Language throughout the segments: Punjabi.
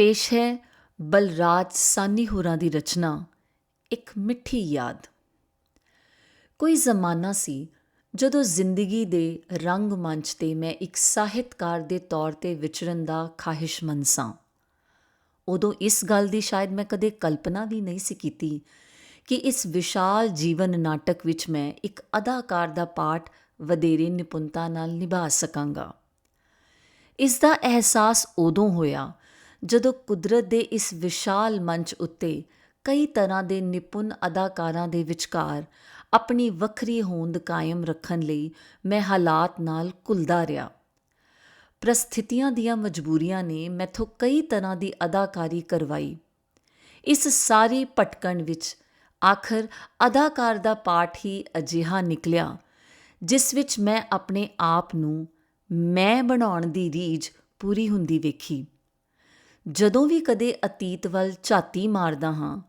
ਪੇਸ਼ ਹੈ ਬਲਰਾਜ ਸਾਨੀ ਹੋਰਾਂ ਦੀ ਰਚਨਾ, ਇੱਕ ਮਿੱਠੀ ਯਾਦ। ਕੋਈ ਜ਼ਮਾਨਾ ਸੀ ਜਦੋਂ ਜ਼ਿੰਦਗੀ ਦੇ ਰੰਗ ਮੰਚ ਤੇ ਮੈਂ ਇੱਕ ਸਾਹਿਤਕਾਰ ਦੇ ਤੌਰ ਤੇ ਵਿਚਰਨ ਦਾ ਖਾਹਿਸ਼ਮੰਦ ਸਾਂ। ਉਦੋਂ ਇਸ ਗੱਲ ਦੀ ਸ਼ਾਇਦ ਮੈਂ ਕਦੇ ਕਲਪਨਾ ਵੀ ਨਹੀਂ ਸੀ ਕੀਤੀ ਕਿ ਇਸ ਵਿਸ਼ਾਲ ਜੀਵਨ ਨਾਟਕ ਵਿੱਚ ਮੈਂ ਇੱਕ ਅਦਾਕਾਰ ਦਾ ਪਾਠ ਵਧੇਰੇ ਨਿਪੁੰਨਤਾ ਨਾਲ ਨਿਭਾ ਸਕਾਂਗਾ। ਇਸ ਦਾ ਅਹਿਸਾਸ ਉਦੋਂ ਹੋਇਆ ਜਦੋਂ ਕੁਦਰਤ ਦੇ ਇਸ ਵਿਸ਼ਾਲ ਮੰਚ ਉੱਤੇ ਕਈ ਤਰ੍ਹਾਂ ਦੇ ਨਿਪੁੰਨ ਅਦਾਕਾਰਾਂ ਦੇ ਵਿਚਕਾਰ ਆਪਣੀ ਵੱਖਰੀ ਹੋਂਦ ਕਾਇਮ ਰੱਖਣ ਲਈ ਮੈਂ ਹਾਲਾਤ ਨਾਲ ਘੁਲਦਾ ਰਿਹਾ। ਪ੍ਰਸਥਿਤੀਆਂ ਦੀਆਂ ਮਜਬੂਰੀਆਂ ਨੇ ਮੈਥੋਂ ਕਈ ਤਰ੍ਹਾਂ ਦੀ ਅਦਾਕਾਰੀ ਕਰਵਾਈ। ਇਸ ਸਾਰੀ ਭਟਕਣ ਵਿੱਚ ਆਖਰ ਅਦਾਕਾਰ ਦਾ ਪਾਠ ਹੀ ਅਜਿਹਾ ਨਿਕਲਿਆ, ਜਿਸ ਵਿੱਚ ਮੈਂ ਆਪਣੇ ਆਪ ਨੂੰ ਮੈਂ ਬਣਾਉਣ ਦੀ ਰੀਝ ਪੂਰੀ ਹੁੰਦੀ ਵੇਖੀ। ਜਦੋਂ ਵੀ ਕਦੇ ਅਤੀਤ ਵੱਲ ਝਾਤੀ ਮਾਰਦਾ ਹਾਂ,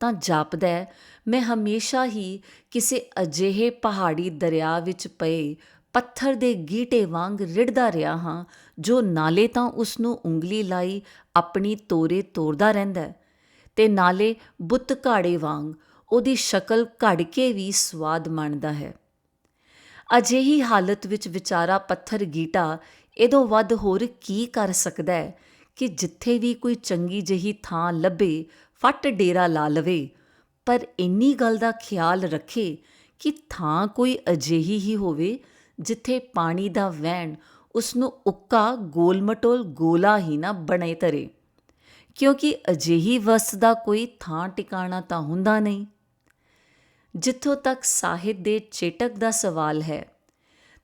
ਤਾਂ ਜਾਪਦਾ ਮੈਂ ਹਮੇਸ਼ਾ ਹੀ ਕਿਸੇ ਅਜਿਹੇ ਪਹਾੜੀ ਦਰਿਆ ਵਿੱਚ ਪਏ ਪੱਥਰ ਦੇ ਗੀਟੇ ਵਾਂਗ ਰਿੜਦਾ ਰਿਹਾ ਹਾਂ, ਜੋ ਨਾਲੇ ਤਾਂ ਉਸ ਨੂੰ ਉਂਗਲੀ ਲਾਈ ਆਪਣੀ ਤੋਰੇ ਤੋੜਦਾ ਰਹਿੰਦਾ ਹੈ ਤੇ ਨਾਲੇ ਬੁੱਤ ਘਾੜੇ ਵਾਂਗ ਉਹਦੀ ਸ਼ਕਲ ਘੜ ਕੇ ਵੀ ਸਵਾਦ ਮਾਣਦਾ ਹੈ। ਅਜਿਹੀ ਹਾਲਤ ਵਿੱਚ ਵਿਚਾਰਾ ਪੱਥਰ ਗੀਟਾ ਇਹਦੋਂ ਵੱਧ ਹੋਰ ਕੀ ਕਰ ਸਕਦਾ ਹੈ? ਕਿ ਜਿੱਥੇ ਵੀ ਕੋਈ ਚੰਗੀ ਜਹੀ ਥਾਂ ਲੱਭੇ, ਫੱਟ ਡੇਰਾ ਲਾ ਲਵੇ। ਪਰ ਇੰਨੀ ਗੱਲ ਦਾ ਖਿਆਲ ਰੱਖੇ ਕਿ ਥਾਂ ਕੋਈ ਅਜਿਹੀ ਹੀ ਹੋਵੇ ਜਿੱਥੇ ਪਾਣੀ ਦਾ ਵਹਿਣ ਉਸ ਨੂੰ ਉੱਕਾ, ਗੋਲਮਟੋਲ, ਗੋਲਾ ਹੀ ਨਾ ਬਣੇ ਤਰੇ। ਕਿਉਂਕਿ ਅਜਿਹੀ ਵਸ ਦਾ ਕੋਈ ਥਾਂ ਟਿਕਾਣਾ ਤਾਂ ਹੁੰਦਾ ਨਹੀਂ। ਜਿੱਥੋਂ ਤੱਕ ਸਾਹਿਤ ਦੇ ਚੇਟਕ ਦਾ ਸਵਾਲ ਹੈ,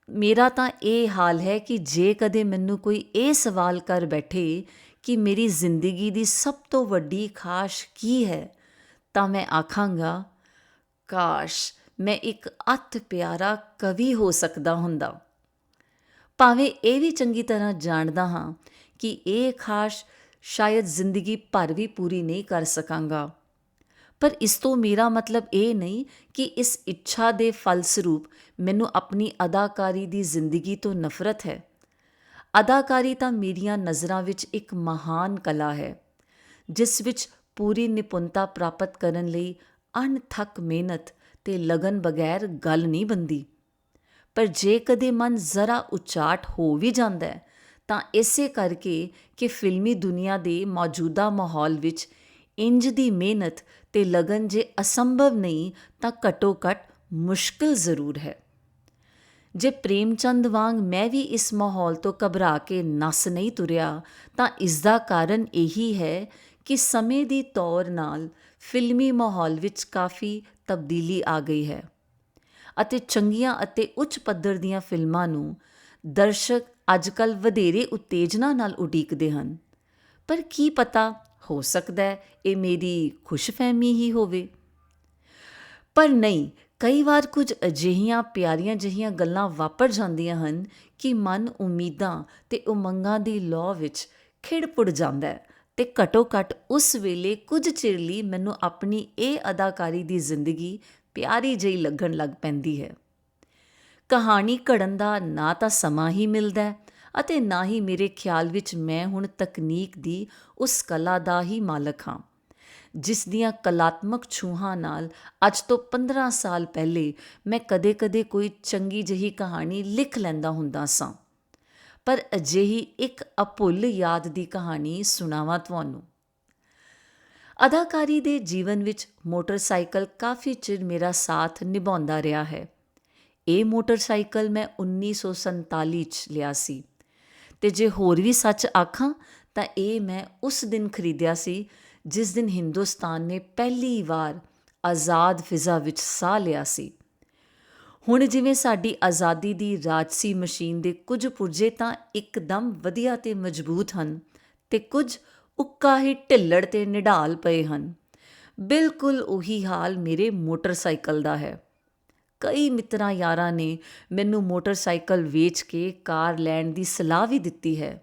ਮੇਰਾ ਤਾਂ ਇਹ ਹਾਲ ਹੈ ਕਿ ਜੇ ਕਦੇ ਮੈਨੂੰ ਕੋਈ ਇਹ ਸਵਾਲ ਕਰ ਬੈਠੇ ਕਿ ਮੇਰੀ ਜ਼ਿੰਦਗੀ ਦੀ ਸਭ ਤੋਂ ਵੱਡੀ ਖਾਸ਼ ਕੀ ਹੈ, ਤਾਂ ਮੈਂ ਆਖਾਂਗਾ, ਕਾਸ਼ ਮੈਂ ਇੱਕ ਅਤ ਪਿਆਰਾ ਕਵੀ ਹੋ ਸਕਦਾ ਹੁੰਦਾ। ਭਾਵੇਂ ਇਹ ਵੀ ਚੰਗੀ ਤਰ੍ਹਾਂ ਜਾਣਦਾ ਹਾਂ ਕਿ ਇਹ ਖਾਸ਼ ਸ਼ਾਇਦ ਜ਼ਿੰਦਗੀ ਭਰ ਵੀ ਪੂਰੀ ਨਹੀਂ ਕਰ ਸਕਾਂਗਾ। ਪਰ ਇਸ ਤੋਂ ਮੇਰਾ ਮਤਲਬ ਇਹ ਨਹੀਂ ਕਿ ਇਸ ਇੱਛਾ ਦੇ ਫਲਸਰੂਪ ਮੈਨੂੰ ਆਪਣੀ ਅਦਾਕਾਰੀ ਦੀ ਜ਼ਿੰਦਗੀ ਤੋਂ ਨਫ਼ਰਤ ਹੈ। ਅਦਾਕਾਰੀ ਤਾਂ ਮੇਰੀਆਂ ਨਜ਼ਰਾਂ ਵਿੱਚ ਇੱਕ ਮਹਾਨ ਕਲਾ ਹੈ, ਜਿਸ ਵਿੱਚ ਪੂਰੀ ਨਿਪੁੰਨਤਾ ਪ੍ਰਾਪਤ ਕਰਨ ਲਈ ਅਣਥੱਕ ਮਿਹਨਤ ਤੇ ਲਗਨ ਬਗੈਰ ਗੱਲ ਨਹੀਂ ਬੰਦੀ ਪਰ ਜੇ ਕਦੇ ਮਨ ਜ਼ਰਾ ਉਚਾਟ ਹੋ ਵੀ ਜਾਂਦਾ ਹੈ, ਤਾਂ ਇਸੇ ਕਰਕੇ ਕਿ ਫਿਲਮੀ ਦੁਨੀਆ ਦੇ ਮੌਜੂਦਾ ਮਾਹੌਲ ਵਿੱਚ ਇੰਜ ਦੀ ਮਿਹਨਤ ਤੇ ਲਗਨ ਜੇ ਅਸੰਭਵ ਨਹੀਂ, ਤਾਂ ਘਟੋ ਘਟ ਮੁਸ਼ਕਿਲ ਜ਼ਰੂਰ ਹੈ। ਜੇ ਪ੍ਰੇਮਚੰਦ ਵਾਂਗ ਮੈਂ ਵੀ ਇਸ ਮਾਹੌਲ ਤੋਂ ਘਬਰਾ ਕੇ ਨਸ ਨਹੀਂ ਤੁਰਿਆ, ਤਾਂ ਇਸ ਦਾ ਕਾਰਨ ਇਹੀ ਹੈ ਕਿ ਸਮੇਂ ਦੀ ਤੌਰ ਨਾਲ ਫਿਲਮੀ ਮਾਹੌਲ ਵਿੱਚ ਕਾਫੀ ਤਬਦੀਲੀ ਆ ਗਈ ਹੈ ਅਤੇ ਚੰਗੀਆਂ ਅਤੇ ਉੱਚ ਪੱਧਰ ਦੀਆਂ ਫਿਲਮਾਂ ਨੂੰ ਦਰਸ਼ਕ ਅੱਜਕੱਲ ਵਧੇਰੇ ਉਤੇਜਨਾ ਨਾਲ ਉਡੀਕਦੇ ਹਨ। ਪਰ ਕੀ ਪਤਾ, ਹੋ ਸਕਦਾ ਹੈ ਇਹ ਮੇਰੀ ਖੁਸ਼ਫਹਿਮੀ ਹੀ ਹੋਵੇ। ਪਰ ਨਹੀਂ ਕਈ ਵਾਰ ਕੁਝ ਅਜਿਹੀਆਂ, ਪਿਆਰੀਆਂ ਜਹੀਆਂ ਗੱਲਾਂ ਵਾਪਰ ਜਾਂਦੀਆਂ ਹਨ ਕਿ ਮਨ ਉਮੀਦਾਂ ਤੇ ਉਮੰਗਾਂ ਦੀ ਲੋ ਵਿੱਚ ਖਿੜਪੁੜ ਜਾਂਦਾ ਹੈ ਤੇ ਘਟੋ ਘਟ ਉਸ ਵੇਲੇ ਕੁਝ ਚਿਰ ਲਈ ਮੈਨੂੰ ਆਪਣੀ ਇਹ ਅਦਾਕਾਰੀ ਦੀ ਜ਼ਿੰਦਗੀ ਪਿਆਰੀ ਜਿਹੀ ਲੱਗਣ ਲੱਗ ਪੈਂਦੀ ਹੈ। ਕਹਾਣੀ ਘੜਨ ਦਾ ਨਾ ਤਾਂ ਸਮਾਂ ਹੀ ਮਿਲਦਾ ਅਤੇ ਨਾ ਹੀ ਮੇਰੇ ਖਿਆਲ ਵਿੱਚ ਮੈਂ ਹੁਣ ਤਕਨੀਕ ਦੀ ਉਸ ਕਲਾ ਦਾ ਹੀ ਮਾਲਕ ਹਾਂ। ਜਿਸ ਦੀਆਂ ਕਲਾਤਮਕ ਛੂਹਾਂ ਨਾਲ ਅੱਜ ਤੋਂ 15 ਸਾਲ ਪਹਿਲੇ ਮੈਂ ਕਦੇ-ਕਦੇ ਕੋਈ ਚੰਗੀ ਜਹੀ ਕਹਾਣੀ ਲਿਖ ਲੈਂਦਾ ਹੁੰਦਾ ਸਾਂ। ਪਰ ਅਜਿਹੀ ਇੱਕ ਅਪੁੱਲ ਯਾਦ ਦੀ ਕਹਾਣੀ ਸੁਣਾਵਾਂ ਤੁਹਾਨੂੰ। ਅਦਾਕਾਰੀ ਦੇ ਜੀਵਨ ਵਿੱਚ ਮੋਟਰਸਾਈਕਲ ਕਾਫੀ ਚਿਰ ਮੇਰਾ ਸਾਥ ਨਿਭਾਉਂਦਾ ਰਿਹਾ ਹੈ। ਇਹ ਮੋਟਰਸਾਈਕਲ ਮੈਂ 1947 ਚ ਲਿਆ ਸੀ। ਤੇ ਜੇ ਹੋਰ ਵੀ ਸੱਚ ਆਖਾਂ, ਤਾਂ ਇਹ ਮੈਂ ਉਸ ਦਿਨ ਖਰੀਦਿਆ ਸੀ ਜਿਸ ਦਿਨ ਹਿੰਦੁਸਤਾਨ ਨੇ ਪਹਿਲੀ ਵਾਰ ਆਜ਼ਾਦ ਫਿਜ਼ਾ ਵਿੱਚ ਸਾਹ ਲਿਆ ਸੀ। ਹੁਣ ਜਿਵੇਂ ਸਾਡੀ ਆਜ਼ਾਦੀ ਦੀ ਰਾਜਸੀ ਮਸ਼ੀਨ ਦੇ ਕੁਝ ਪੁਰਜੇ ਤਾਂ ਇੱਕਦਮ ਵਧੀਆ ਤੇ ਮਜ਼ਬੂਤ ਹਨ ਤੇ ਕੁਝ ਉੱਕਾ ਹੀ ਢਿੱਲੜ ਤੇ ਨਿਢਾਲ ਪਏ ਹਨ। ਬਿਲਕੁਲ ਉਹੀ ਹਾਲ ਮੇਰੇ ਮੋਟਰਸਾਈਕਲ ਦਾ ਹੈ। ਕਈ ਮਿੱਤਰਾਂ ਯਾਰਾਂ ਨੇ ਮੈਨੂੰ ਮੋਟਰਸਾਈਕਲ ਵੇਚ ਕੇ ਕਾਰ ਲੈਣ ਦੀ ਸਲਾਹ ਵੀ ਦਿੱਤੀ ਹੈ।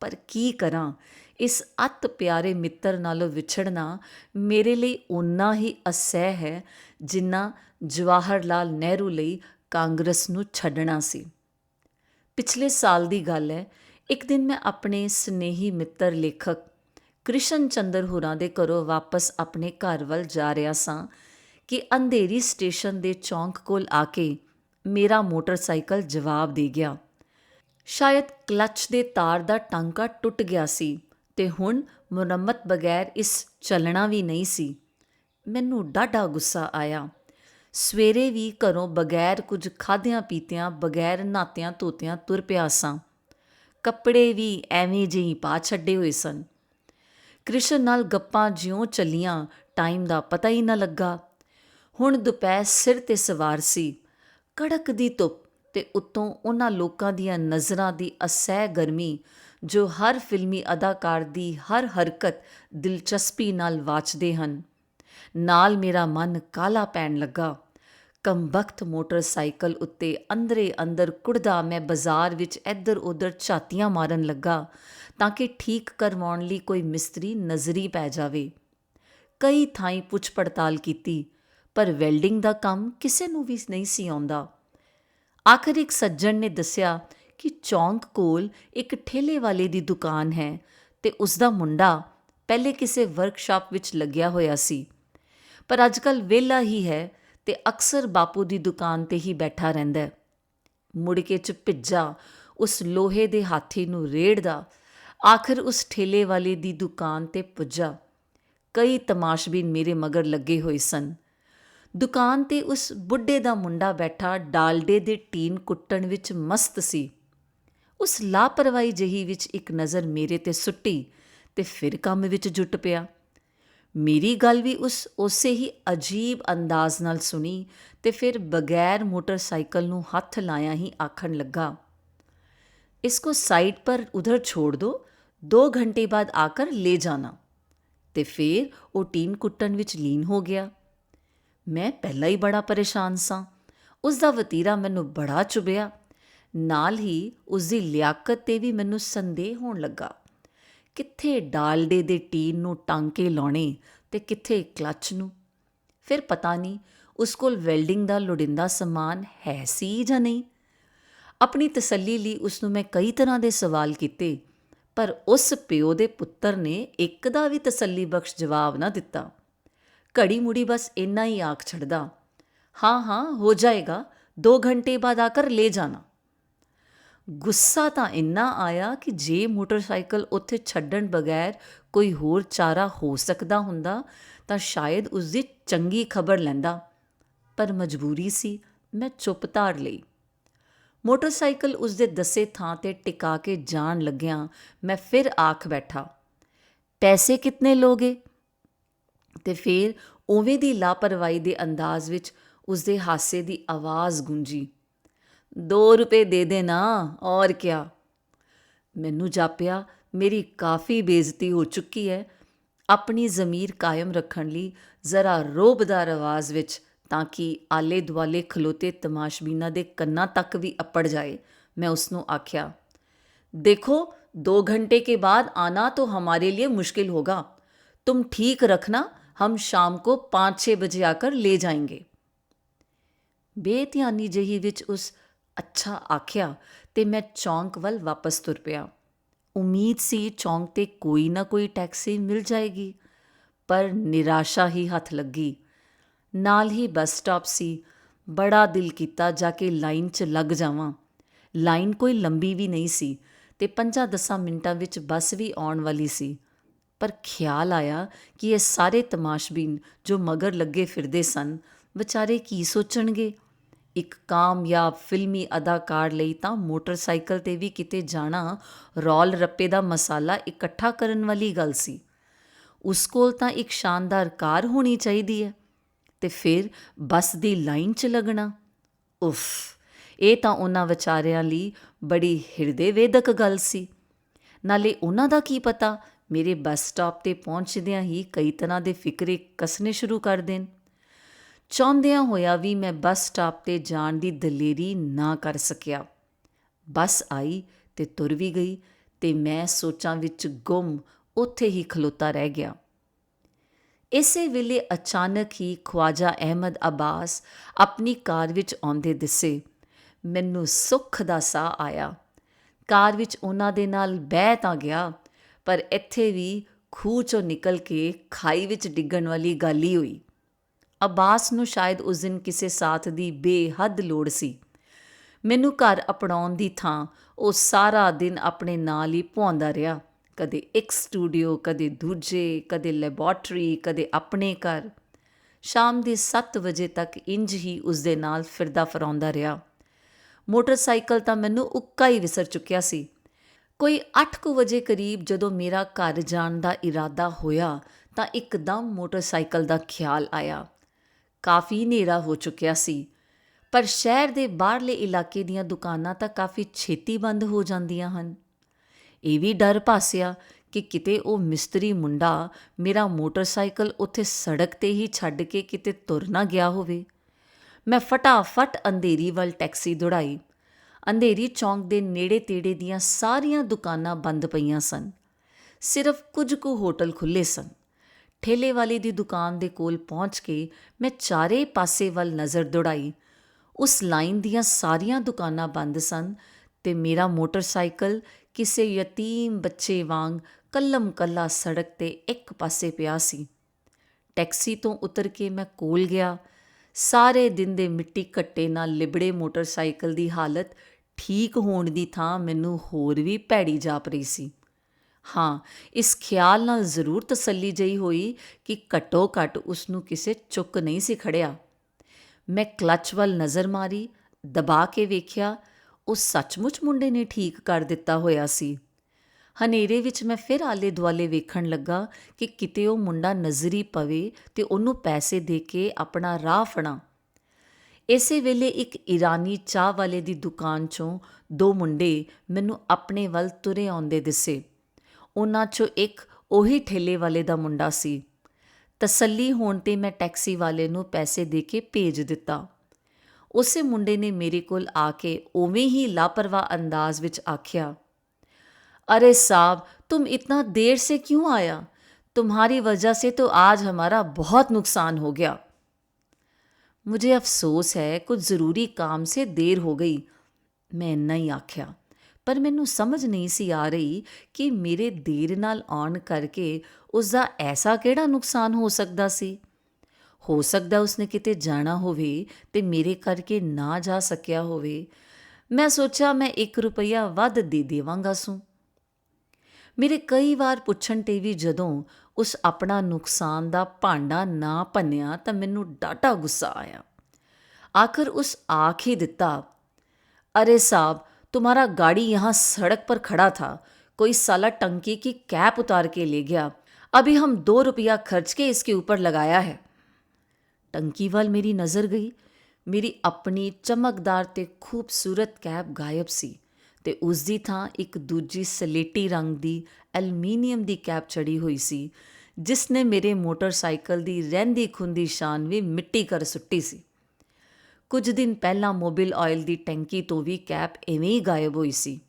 ਪਰ ਕੀ ਕਰਾਂ? ਇਸ ਅਤ ਪਿਆਰੇ ਮਿੱਤਰ ਨਾਲੋਂ ਵਿਛੜਨਾ ਮੇਰੇ ਲਈ ਉਨਾ ਹੀ ਅਸਹਿ ਹੈ ਜਿੰਨਾ ਜਵਾਹਰ ਲਾਲ ਨਹਿਰੂ ਲਈ ਕਾਂਗਰਸ ਨੂੰ ਛੱਡਣਾ ਸੀ। ਪਿਛਲੇ ਸਾਲ ਦੀ ਗੱਲ ਹੈ, ਇੱਕ ਦਿਨ ਮੈਂ ਆਪਣੇ ਸਨੇਹੀ ਮਿੱਤਰ ਲੇਖਕ ਕ੍ਰਿਸ਼ਨ ਚੰਦਰ ਹੋਰਾਂ ਦੇ ਘਰੋਂ ਵਾਪਸ ਆਪਣੇ ਘਰ ਵੱਲ ਜਾ ਰਿਹਾ ਸਾਂ ਕਿ ਅੰਧੇਰੀ ਸਟੇਸ਼ਨ ਦੇ ਚੌਂਕ ਕੋਲ ਆ ਕੇ ਮੇਰਾ ਮੋਟਰਸਾਈਕਲ ਜਵਾਬ ਦੇ ਗਿਆ। ਸ਼ਾਇਦ ਕਲੱਚ ਦੇ ਤਾਰ ਦਾ ਟਾਂਕਾ ਟੁੱਟ ਗਿਆ ਸੀ। ਤੇ ਹੁਣ ਮੁਰੰਮਤ ਬਗੈਰ ਇਸ ਚੱਲਣਾ ਵੀ ਨਹੀਂ ਸੀ। ਮੈਨੂੰ ਡਾਢਾ ਗੁੱਸਾ ਆਇਆ। ਸਵੇਰੇ ਵੀ ਘਰੋਂ ਬਗੈਰ ਕੁਝ ਖਾਦਿਆਂ ਪੀਤਿਆਂ, ਬਗੈਰ ਨਾਤਿਆਂ ਧੋਤਿਆਂ ਤੁਰ ਪਿਆ ਸਾਂ। ਕੱਪੜੇ ਵੀ ਐਵੇਂ ਜਿਹੀ ਪਾ ਛੱਡੇ ਹੋਏ ਸਨ। ਕ੍ਰਿਸ਼ਨ ਨਾਲ ਗੱਪਾਂ ਜਿਉਂ ਚੱਲੀਆਂ, ਟਾਈਮ ਦਾ ਪਤਾ ਹੀ ਨਾ ਲੱਗਾ। ਹੁਣ ਦੁਪਹਿਰ ਸਿਰ ਤੇ ਸਵਾਰ ਸੀ। ਕੜਕ ਦੀ ਧੁੱਪ ਤੇ ਉੱਤੋਂ ਉਹਨਾਂ ਲੋਕਾਂ ਦੀਆਂ ਨਜ਼ਰਾਂ ਦੀ ਅਸਹਿ ਗਰਮੀ ਜੋ ਹਰ ਫਿਲਮੀ ਅਦਾਕਾਰ ਦੀ ਹਰ ਹਰਕਤ ਦਿਲਚਸਪੀ ਨਾਲ ਵਾਚਦੇ ਹਨ। ਨਾਲ ਮੇਰਾ ਮਨ ਕਾਲਾ ਪੈਣ ਲੱਗਾ। ਕੰਬਖਤ ਮੋਟਰਸਾਈਕਲ ਉੱਤੇ ਅੰਦਰੇ ਅੰਦਰ ਕੁੜਦਾ ਮੈਂ ਬਾਜ਼ਾਰ ਵਿੱਚ ਇੱਧਰ ਉੱਧਰ ਝਾਤੀਆਂ ਮਾਰਨ ਲੱਗਾ ਤਾਂ ਕਿ ਠੀਕ ਕਰਵਾਉਣ ਲਈ ਕੋਈ ਮਿਸਤਰੀ ਨਜ਼ਰੀ ਪੈ ਜਾਵੇ। ਕਈ ਥਾਈਂ ਪੁੱਛ ਪੜਤਾਲ ਕੀਤੀ, ਪਰ ਵੈਲਡਿੰਗ ਦਾ ਕੰਮ ਕਿਸੇ ਨੂੰ ਵੀ ਨਹੀਂ ਸੀ ਆਉਂਦਾ। ਆਖਰ ਇੱਕ ਸੱਜਣ ਨੇ ਦੱਸਿਆ ਕਿ ਚੌਂਕ ਕੋਲ ਇੱਕ ਠੇਲੇ ਵਾਲੇ ਦੀ ਦੁਕਾਨ ਹੈ ਤੇ ਉਸ ਦਾ ਮੁੰਡਾ ਪਹਿਲੇ ਕਿਸੇ ਵਰਕਸ਼ਾਪ ਵਿੱਚ ਲੱਗਿਆ ਹੋਇਆ ਸੀ। ਪਰ ਅੱਜਕੱਲ ਵਿਹਲਾ ਹੀ ਹੈ ਤੇ ਅਕਸਰ ਬਾਪੂ ਦੀ ਦੁਕਾਨ ਤੇ ਹੀ ਬੈਠਾ ਰਹਿੰਦਾ ਹੈ। ਮੁੜ ਕੇ ਚ ਭਿੱਜਾ ਉਸ ਲੋਹੇ ਦੇ ਹਾਥੀ ਨੂੰ ਰੇੜਦਾ ਆਖਰ ਉਸ ਠੇਲੇ ਵਾਲੇ ਦੀ ਦੁਕਾਨ ਤੇ ਪੁੱਜਾ। ਕਈ ਤਮਾਸ਼ਬੀਨ ਮੇਰੇ ਮਗਰ ਲੱਗੇ ਹੋਏ ਸਨ। ਦੁਕਾਨ ਤੇ ਉਸ ਬੁੱਢੇ ਦਾ ਮੁੰਡਾ ਬੈਠਾ ਡਾਲਡੇ ਦੇ ਟੀਨ ਕੁੱਟਣ ਵਿੱਚ ਮਸਤ ਸੀ। ਉਸ ਲਾਪਰਵਾਹੀ ਜਹੀ ਵਿੱਚ ਇੱਕ ਨਜ਼ਰ ਮੇਰੇ ਤੇ ਸੁੱਟੀ ਤੇ ਫਿਰ ਕੰਮ ਵਿੱਚ ਜੁਟ ਪਿਆ ਮੇਰੀ ਗੱਲ ਵੀ ਉਸ ਉਸੇ ਹੀ ਅਜੀਬ ਅੰਦਾਜ਼ ਨਾਲ ਸੁਣੀ ਤੇ ਫਿਰ ਬਗੈਰ ਮੋਟਰਸਾਈਕਲ ਨੂੰ ਹੱਥ ਲਾਇਆ ਹੀ ਆਖਣ ਲੱਗਾ इसको साइड पर उधर छोड़ दो दो घंटे बाद आकर ले जाना ਤੇ ਫਿਰ ਉਹ ਟੀਨ ਕੁੱਟਣ ਵਿੱਚ ਲੀਨ ਹੋ ਗਿਆ ਮੈਂ ਪਹਿਲਾਂ ਹੀ ਬੜਾ ਪਰੇਸ਼ਾਨ ਸਾਂ ਉਸ ਦਾ ਵਤੀਰਾ ਮੈਨੂੰ ਬੜਾ ਚੁਭਿਆ ਨਾਲ ਹੀ ਉਸ ਦੀ ਲਿਆਕਤ ਤੇ ਵੀ ਮੈਨੂੰ ਸੰਦੇਹ ਹੋਣ ਲੱਗਾ। ਕਿੱਥੇ ਡਾਲਡੇ ਦੇ ਟੀਨ ਨੂੰ ਟਾਂਕੇ ਲਾਉਣੇ ਤੇ ਕਿੱਥੇ ਕਲਚ ਨੂੰ? ਫਿਰ ਪਤਾ ਨਹੀਂ ਉਸ ਕੋਲ ਵੈਲਡਿੰਗ ਦਾ ਲੋੜਿੰਦਾ ਸਮਾਨ ਹੈ ਸੀ ਜਾਂ ਨਹੀਂ। ਆਪਣੀ ਤਸੱਲੀ ਲਈ ਉਸ ਨੂੰ ਮੈਂ ਕਈ ਤਰ੍ਹਾਂ ਦੇ ਸਵਾਲ ਕੀਤੇ, ਪਰ ਉਸ ਪਿਓ ਦੇ ਪੁੱਤਰ ਨੇ ਇੱਕ ਦਾ ਵੀ ਤਸੱਲੀ ਬਖਸ਼ ਜਵਾਬ ਨਾ ਦਿੱਤਾ। ਘੜੀ ਮੁੜੀ ਬਸ ਇੰਨਾ ਹੀ ਆਖ ਛੱਡਦਾ, ਹਾਂ ਹਾਂ, ਹੋ ਜਾਏਗਾ 2 ਘੰਟੇ ਬਾਅਦ ਆਕਰ ਲੈ ਜਾਣਾ। ਗੁੱਸਾ ਤਾਂ ਇੰਨਾ ਆਇਆ ਕਿ ਜੇ ਮੋਟਰਸਾਈਕਲ ਉੱਥੇ ਛੱਡਣ ਬਗੈਰ ਕੋਈ ਹੋਰ ਚਾਰਾ ਹੋ ਸਕਦਾ ਹੁੰਦਾ, ਤਾਂ ਸ਼ਾਇਦ ਉਸ ਦੀ ਚੰਗੀ ਖਬਰ ਲੈਂਦਾ। ਪਰ ਮਜਬੂਰੀ ਸੀ, ਮੈਂ ਚੁੱਪ ਧਾਰ ਲਈ। ਮੋਟਰਸਾਈਕਲ ਉਸ ਦੇ ਦੱਸੇ ਥਾਂ ਤੇ ਟਿਕਾ ਕੇ ਜਾਣ ਲੱਗਿਆ ਮੈਂ ਫਿਰ ਆਖ ਬੈਠਾ, ਪੈਸੇ ਕਿੰਨੇ ਲੋਗੇ? ਤੇ ਫਿਰ ਉਵੇਂ ਦੀ ਲਾਪਰਵਾਹੀ ਦੇ ਅੰਦਾਜ਼ ਵਿੱਚ ਉਸ ਦੇ ਹਾਸੇ ਦੀ ਆਵਾਜ਼ ਗੂੰਜੀ। 2 ਰੁਪਏ ਦੇ ਦੇਣਾ ਔਰ ਕਿਆ ਮੈਨੂੰ ਜਾਪਿਆ ਮੇਰੀ ਕਾਫੀ ਬੇਇੱਜ਼ਤੀ ਹੋ ਚੁੱਕੀ ਹੈ ਆਪਣੀ ਜ਼ਮੀਰ ਕਾਇਮ ਰੱਖਣ ਲਈ ਜ਼ਰਾ ਰੋਬਦਾਰ ਆਵਾਜ਼ ਵਿੱਚ ਤਾਂ ਕਿ ਆਲੇ ਦੁਆਲੇ ਖਲੋਤੇ ਤਮਾਸ਼ਬੀਨਾਂ ਦੇ ਕੰਨਾਂ ਤੱਕ ਵੀ ਅਪੜ ਜਾਏ मैं उसनु आख्या देखो दो घंटे के बाद आना तो हमारे लिए मुश्किल होगा तुम ठीक रखना हम शाम को पाँच छः बजे आकर ले जाएंगे ਬੇਧਿਆਨੀ ਜਿਹੀ ਵਿੱਚ ਉਸ ਅੱਛਾ ਆਖਿਆ ਤੇ ਮੈਂ ਚੌਂਕ ਵੱਲ ਵਾਪਸ ਤੁਰ ਪਿਆ। ਉਮੀਦ ਸੀ ਚੌਂਕ ਤੇ ਕੋਈ ਨਾ ਕੋਈ ਟੈਕਸੀ ਮਿਲ ਜਾਏਗੀ, ਪਰ ਨਿਰਾਸ਼ਾ ਹੀ ਹੱਥ ਲੱਗੀ। ਨਾਲ ਹੀ ਬੱਸ ਸਟਾਪ ਸੀ। ਬੜਾ ਦਿਲ ਕੀਤਾ ਜਾ ਕੇ ਲਾਈਨ 'ਚ ਲੱਗ ਜਾਵਾਂ। ਲਾਈਨ ਕੋਈ ਲੰਬੀ ਵੀ ਨਹੀਂ ਸੀ ਤੇ 5-10 ਮਿੰਟਾਂ ਵਿੱਚ ਬੱਸ ਵੀ ਆਉਣ ਵਾਲੀ ਸੀ। ਪਰ ਖਿਆਲ ਆਇਆ ਕਿ ਇਹ ਸਾਰੇ ਤਮਾਸ਼ਬੀਨ ਜੋ ਮਗਰ ਲੱਗੇ ਫਿਰਦੇ ਸਨ, ਵਿਚਾਰੇ ਕੀ ਸੋਚਣਗੇ? ਇੱਕ ਕਾਮਯਾਬ ਫਿਲਮੀ ਅਦਾਕਾਰ ਲਈ ਤਾਂ ਮੋਟਰਸਾਈਕਲ ਤੇ ਵੀ ਕਿਤੇ ਜਾਣਾ ਰੌਲ ਰੱਪੇ ਦਾ ਮਸਾਲਾ ਇਕੱਠਾ ਕਰਨ ਵਾਲੀ ਗੱਲ ਸੀ। ਉਸ ਕੋਲ ਤਾਂ ਇੱਕ ਸ਼ਾਨਦਾਰ ਕਾਰ ਹੋਣੀ ਚਾਹੀਦੀ ਹੈ ਤੇ ਫਿਰ ਬੱਸ ਦੀ ਲਾਈਨ 'ਚ ਲੱਗਣਾ। ਉਫ, ਇਹ ਤਾਂ ਉਹਨਾਂ ਵਿਚਾਰਿਆਂ ਲਈ ਬੜੀ ਹਿਰਦੇ ਵੇਦਕ ਗੱਲ ਸੀ। ਨਾਲੇ ਉਹਨਾਂ ਦਾ ਕੀ ਪਤਾ, ਮੇਰੇ ਬੱਸ ਸਟਾਪ ਤੇ ਪਹੁੰਚਦਿਆਂ ਹੀ ਕਈ ਤਰ੍ਹਾਂ ਦੇ ਫਿਕਰੇ ਕਸਨੇ ਸ਼ੁਰੂ ਕਰ ਦੇਣ। ਚਾਹੁੰਦਿਆਂ ਹੋਇਆ ਵੀ ਮੈਂ ਬੱਸ ਸਟਾਪ ਤੇ ਜਾਣ ਦੀ ਦਲੇਰੀ ਨਾ ਕਰ ਸਕਿਆ। ਬੱਸ ਆਈ ਤੇ ਤੁਰ ਵੀ ਗਈ ਤੇ ਮੈਂ ਸੋਚਾਂ ਵਿੱਚ ਗੁੰਮ ਉੱਥੇ ਹੀ ਖਲੋਤਾ ਰਹਿ ਗਿਆ। ਇਸੇ ਵੇਲੇ ਅਚਾਨਕ ਹੀ ਖਵਾਜਾ ਅਹਿਮਦ ਅਬਾਸ ਆਪਣੀ ਕਾਰ ਵਿੱਚ ਆਉਂਦੇ ਦਿਸੇ। ਮੈਨੂੰ ਸੁੱਖ ਦਾ ਸਾਹ ਆਇਆ। ਕਾਰ ਵਿੱਚ ਉਹਨਾਂ ਦੇ ਨਾਲ ਬਹਿ ਤਾਂ ਗਿਆ, ਪਰ ਇੱਥੇ ਵੀ ਖੂਹ ਚੋਂ ਨਿਕਲ ਕੇ ਖਾਈ ਵਿੱਚ ਡਿੱਗਣ ਵਾਲੀ ਗੱਲ ਹੀ ਹੋਈ। ਅਬਾਸ ਨੂੰ ਸ਼ਾਇਦ ਉਸ ਦਿਨ ਕਿਸੇ ਸਾਥ ਦੀ ਬੇਹੱਦ ਲੋੜ ਸੀ। ਮੈਨੂੰ ਘਰ ਅਪਣਾਉਣ ਦੀ ਥਾਂ ਉਹ ਸਾਰਾ ਦਿਨ ਆਪਣੇ ਨਾਲ ਹੀ ਭੌਂਦਾ ਰਿਹਾ। ਕਦੇ ਇੱਕ ਸਟੂਡੀਓ, ਕਦੇ ਦੂਜੇ, ਕਦੇ ਲੈਬੋਰਟਰੀ, ਕਦੇ ਆਪਣੇ ਘਰ। ਸ਼ਾਮ ਦੇ 7 ਵਜੇ ਤੱਕ ਇੰਜ ਹੀ ਉਸ ਦੇ ਨਾਲ ਫਿਰਦਾ ਫਰਾਉਂਦਾ ਰਿਹਾ। ਮੋਟਰਸਾਈਕਲ ਤਾਂ ਮੈਨੂੰ ਉੱਕਾ ਹੀ ਵਿਸਰ ਚੁੱਕਿਆ ਸੀ। ਕੋਈ 8:00 ਵਜੇ ਕਰੀਬ ਜਦੋਂ ਮੇਰਾ ਘਰ ਜਾਣ ਦਾ ਇਰਾਦਾ ਹੋਇਆ ਤਾਂ ਇੱਕਦਮ ਮੋਟਰਸਾਈਕਲ ਦਾ ਖਿਆਲ ਆਇਆ। ਕਾਫੀ ਹਨੇਰਾ ਹੋ ਚੁੱਕਿਆ ਸੀ। ਪਰ ਸ਼ਹਿਰ ਦੇ ਬਾਹਰਲੇ ਇਲਾਕੇ ਦੀਆਂ ਦੁਕਾਨਾਂ ਤਾਂ ਕਾਫੀ ਛੇਤੀ ਬੰਦ ਹੋ ਜਾਂਦੀਆਂ ਹਨ। ਇਹ ਵੀ ਡਰ ਪਾਸਿਆ ਕਿ ਕਿਤੇ ਉਹ ਮਿਸਤਰੀ ਮੁੰਡਾ ਮੇਰਾ ਮੋਟਰਸਾਈਕਲ ਉੱਥੇ ਸੜਕ ਤੇ ਹੀ ਛੱਡ ਕੇ ਕਿਤੇ ਤੁਰ ਨਾ ਗਿਆ ਹੋਵੇ। ਮੈਂ ਫਟਾਫਟ ਅੰਧੇਰੀ ਵੱਲ ਟੈਕਸੀ ਦੌੜਾਈ। ਅੰਧੇਰੀ ਚੌਂਕ ਦੇ ਨੇੜੇ ਤੇੜੇ ਦੀਆਂ ਸਾਰੀਆਂ ਦੁਕਾਨਾਂ ਬੰਦ ਪਈਆਂ ਸਨ। ਸਿਰਫ ਕੁਝ ਕੁ ਹੋਟਲ ਖੁੱਲੇ ਸਨ। ਠੇਲੇ ਵਾਲੇ ਦੀ ਦੁਕਾਨ ਦੇ ਕੋਲ ਪਹੁੰਚ ਕੇ ਮੈਂ ਚਾਰੇ ਪਾਸੇ ਵੱਲ ਨਜ਼ਰ ਦੌੜਾਈ। ਉਸ ਲਾਈਨ ਦੀਆਂ ਸਾਰੀਆਂ ਦੁਕਾਨਾਂ ਬੰਦ ਸਨ ਤੇ ਮੇਰਾ ਮੋਟਰਸਾਈਕਲ ਕਿਸੇ ਯਤੀਮ ਬੱਚੇ ਵਾਂਗ ਕੱਲਮ ਕੱਲਾ ਸੜਕ ਤੇ ਇੱਕ ਪਾਸੇ ਪਿਆ ਸੀ। ਟੈਕਸੀ ਤੋਂ ਉਤਰ ਕੇ ਮੈਂ ਕੋਲ ਗਿਆ। ਸਾਰੇ ਦਿਨ ਦੇ ਮਿੱਟੀ ਘੱਟੇ ਨਾਲ ਲਿਬੜੇ ਮੋਟਰਸਾਈਕਲ ਦੀ ਹਾਲਤ ਠੀਕ ਹੋਣ ਦੀ ਥਾਂ ਮੈਨੂੰ ਹੋਰ ਵੀ ਭੈੜੀ ਜਾਪ ਰਹੀ ਸੀ। ਹਾਂ, ਇਸ ਖਿਆਲ ਨਾਲ ਜ਼ਰੂਰ ਤਸੱਲੀ ਜਈ ਹੋਈ ਕਿ ਘੱਟੋ ਘੱਟ ਉਸ ਨੂੰ ਕਿਸੇ ਚੁੱਕ ਨਹੀਂ ਸੀ ਖੜਿਆ। ਮੈਂ ਕਲਚ ਵੱਲ ਨਜ਼ਰ ਮਾਰੀ, ਦਬਾ ਕੇ ਵੇਖਿਆ, ਉਹ ਸੱਚਮੁੱਚ ਮੁੰਡੇ ਨੇ ਠੀਕ ਕਰ ਦਿੱਤਾ ਹੋਇਆ ਸੀ। ਹਨੇਰੇ ਵਿੱਚ ਮੈਂ ਫਿਰ ਆਲੇ ਦੁਆਲੇ ਵੇਖਣ ਲੱਗਾ ਕਿ ਕਿਤੇ ਉਹ ਮੁੰਡਾ ਨਜ਼ਰੀ ਪਵੇ ਤੇ ਉਹਨੂੰ ਪੈਸੇ ਦੇ ਕੇ ਆਪਣਾ ਰਾਹ ਫੜਾਂ। ਇਸੇ ਵੇਲੇ ਇੱਕ ਈਰਾਨੀ ਚਾਹ ਵਾਲੇ ਦੀ ਦੁਕਾਨ ਚੋਂ ਦੋ ਮੁੰਡੇ ਮੈਨੂੰ ਆਪਣੇ ਵੱਲ ਤੁਰੇ ਆਉਂਦੇ ਦਿਸੇ। ਉਹਨਾਂ ਚੋਂ ਇੱਕ ਉਹੀ ਠੇਲੇ ਵਾਲੇ ਦਾ ਮੁੰਡਾ ਸੀ ਤਸੱਲੀ ਹੋਣ ਤੇ ਮੈਂ ਟੈਕਸੀ ਵਾਲੇ ਨੂੰ ਪੈਸੇ ਦੇ ਕੇ ਭੇਜ ਦਿੱਤਾ ਉਸੇ ਮੁੰਡੇ ਨੇ ਮੇਰੇ ਕੋਲ ਆ ਕੇ ਉਵੇਂ ਹੀ ਲਾਪਰਵਾਹ ਅੰਦਾਜ਼ ਵਿੱਚ ਆਖਿਆ अरे साहब तुम इतना देर से क्यों आया तुम्हारी वजह से तो आज हमारा बहुत नुकसान हो गया मुझे अफसोस है कुछ ज़रूरी काम से देर हो गई ਮੈਂ ਇੰਨਾ ਹੀ ਆਖਿਆ ਪਰ ਮੈਨੂੰ ਸਮਝ ਨਹੀਂ ਸੀ ਆ ਰਹੀ ਕਿ ਮੇਰੇ ਦੇਰ ਨਾਲ ਆਉਣ ਕਰਕੇ ਉਸ ਦਾ ਐਸਾ ਕਿਹੜਾ ਨੁਕਸਾਨ ਹੋ ਸਕਦਾ ਸੀ। ਹੋ ਸਕਦਾ ਉਸਨੇ ਕਿਤੇ ਜਾਣਾ ਹੋਵੇ ਤੇ ਮੇਰੇ ਕਰਕੇ ਨਾ ਜਾ ਸਕਿਆ ਹੋਵੇ। ਮੈਂ ਸੋਚਿਆ, ਮੈਂ 1 ਰੁਪਿਆ ਵੱਧ ਦੇ ਦੇਵਾਂਗਾ ਸੂ। ਮੇਰੇ ਕਈ ਵਾਰ ਪੁੱਛਣ ਤੇ ਵੀ ਜਦੋਂ ਉਸ ਆਪਣਾ ਨੁਕਸਾਨ ਦਾ ਭਾਂਡਾ ਨਾ ਭੰਨਿਆ ਤਾਂ ਮੈਨੂੰ ਡਾਟਾ ਗੁੱਸਾ ਆਇਆ। ਆਖਰ ਉਸ ਆਖ ਹੀ ਦਿੱਤਾ, ਅਰੇ ਸਾਹਿਬ तुम्हारा गाड़ी यहाँ सड़क पर खड़ा था कोई साला टंकी की कैप उतार के ले गया अभी हम दो रुपया खर्च के इसके ऊपर लगाया है टंकी वाल मेरी नज़र गई ਮੇਰੀ ਆਪਣੀ ਚਮਕਦਾਰ ਤੇ ਖੂਬਸੂਰਤ ਕੈਪ ਗਾਇਬ ਸੀ ਤੇ ਉਸ ਦੀ ਥਾਂ ਇੱਕ ਦੂਜੀ ਸਲੇਟੀ ਰੰਗ ਦੀ ਐਲੂਮੀਨੀਅਮ ਦੀ ਕੈਪ ਚੜੀ ਹੋਈ ਸੀ ਜਿਸ ਨੇ ਮੇਰੇ ਮੋਟਰਸਾਈਕਲ ਦੀ ਰਹਿੰਦੀ ਖੁੰਦੀ ਸ਼ਾਨ ਵੀ ਮਿੱਟੀ ਕਰ ਸੁੱਟੀ ਸੀ ਕੁਝ ਦਿਨ ਪਹਿਲਾਂ ਮੋਬਿਲ ਆਇਲ ਦੀ ਟੈਂਕੀ ਤੋਂ ਵੀ ਕੈਪ ਐਵੇਂ ਹੀ ਗਾਇਬ ਹੋਈ ਸੀ।